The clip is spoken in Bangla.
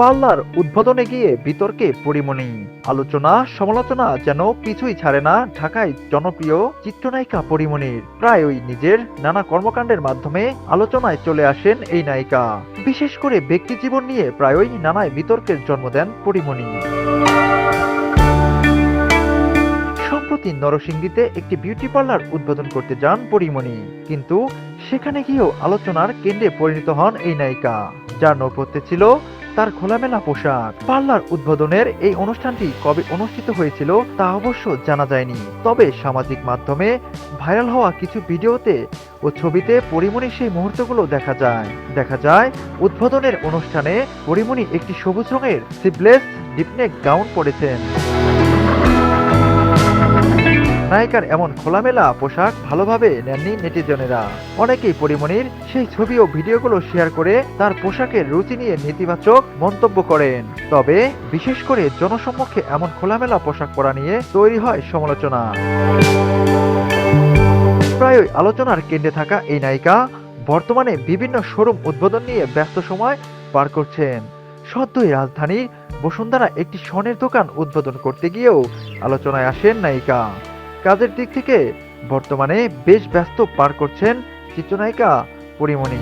পাল্লার উদ্বোধনে গিয়ে বিতর্কে পরিমণি আলোচনা, সমালোচনা যেন পিছুই ছাড়ে না ঢাকায় জনপ্রিয় চিত্রনায়িকা পরিমণির প্রায়ই নিজের নানা কর্মকাণ্ডের মাধ্যমে আলোচনায় চলে আসেন এই নায়িকা। বিশেষ করে ব্যক্তিজীবন নিয়ে প্রায়ই নানায় বিতর্কের জন্ম দেন পরিমণি সম্প্রতি নরসিংদীতে একটি বিউটি পার্লার উদ্বোধন করতে যান পরিমণি কিন্তু সেখানে গিয়েও আলোচনার কেন্দ্রে পরিণত হন এই নায়িকা। যার নৌপথ্যে ছিল তার খোলামেলা পোশাক। পার্লার উদ্বোধনের এই অনুষ্ঠানটি কবে অনুষ্ঠিত হয়েছিল তা অবশ্য জানা যায়নি। তবে সামাজিক মাধ্যমে ভাইরাল হওয়া কিছু ভিডিওতে ও ছবিতে পরিমণি সেই মুহূর্তগুলো দেখা যায়। দেখা যায়, উদ্বোধনের অনুষ্ঠানে পরিমণি একটি সবুজ রঙের সিভলেস ডিপনেক গাউন পরেছেন। নায়িকার এমন খোলামেলা পোশাক ভালোভাবে নেননি নেটিজনেরা। অনেকেই পরিমণির সেই ছবি ও ভিডিওগুলো শেয়ার করে তার পোশাকের রুচি নিয়ে নেতিবাচক মন্তব্য করেন। তবে বিশেষ করে জনসম্মুখে এমন খোলামেলা পোশাক পরা নিয়ে তৈরি হয় সমালোচনা। প্রায়ই আলোচনার কেন্দ্রে থাকা এই নায়িকা বর্তমানে বিভিন্ন শোরুম উদ্বোধন নিয়ে ব্যস্ত সময় পার করছেন। সদ্যই রাজধানীর বসুন্ধরা একটি স্বর্ণের দোকান উদ্বোধন করতে গিয়েও আলোচনায় আসেন নায়িকা। কাজের দিক থেকে বর্তমানে বেশ ব্যস্ত পার করছেন চিত্রনায়িকা পরিমণি।